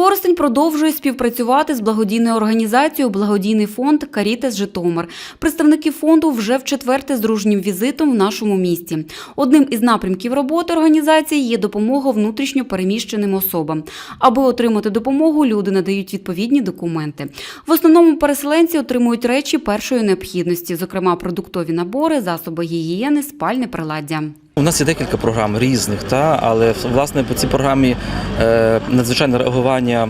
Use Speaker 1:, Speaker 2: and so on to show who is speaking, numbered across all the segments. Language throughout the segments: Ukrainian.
Speaker 1: Коростень продовжує співпрацювати з благодійною організацією Благодійний фонд Карітес Житомир. Представники фонду вже в четверте з дружнім візитом в нашому місті. Одним із напрямків роботи організації є допомога внутрішньо переміщеним особам. Аби отримати допомогу, люди надають відповідні документи. В основному переселенці отримують речі першої необхідності, зокрема продуктові набори, засоби гігієни, спальне приладдя.
Speaker 2: У нас є декілька програм різних, та, але власне по цій програмі е, надзвичайне реагування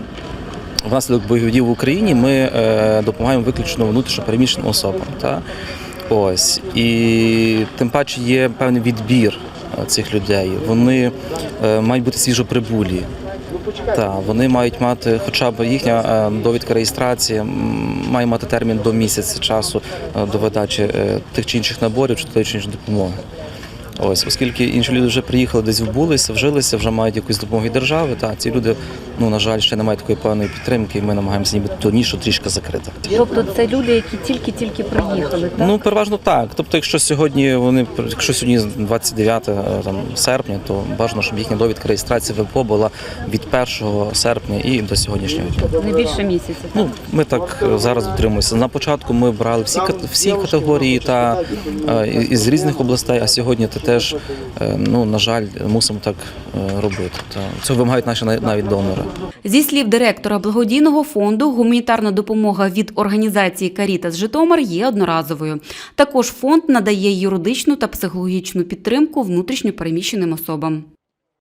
Speaker 2: внаслідок бойових дій в Україні ми е, допомагаємо виключно внутрішньо переміщеним особам. Та. Ось. І тим паче є певний відбір е, цих людей. Вони е, мають бути свіжоприбулі. Так, вони мають мати, хоча б їхня е, довідка реєстрації має мати термін до місяця часу е, до видачі тих чи інших наборів чи тої чи іншої допомоги. Ось, оскільки інші люди вже приїхали, десь вбулися, вжилися, вже мають якусь допомогу від держави. Та ці люди, ну на жаль, ще не мають такої певної підтримки, і ми намагаємося ніби ту нішу трішки закрити.
Speaker 3: Тобто це люди, які тільки-тільки приїхали, так?
Speaker 2: Ну переважно так. Тобто, якщо сьогодні вони якщо сьогодні 29 е, там, серпня, то бажано, щоб їхня довідка реєстрації ВПО була від 1 серпня і до сьогоднішнього дня.
Speaker 3: Не більше місяця.
Speaker 2: Ну, ми так е, зараз дотримуємося. На початку ми брали всі всі категорії та е, із різних областей, а сьогодні те теж, е, ну на жаль, мусимо так е, робити. Цього вимагають наші навіть донори.
Speaker 1: Зі слів директора благодійного фонду, гуманітарна допомога від організації Карітас Житомир є одноразовою. Також фонд надає юридичну та психологічну підтримку внутрішньо переміщеним особам.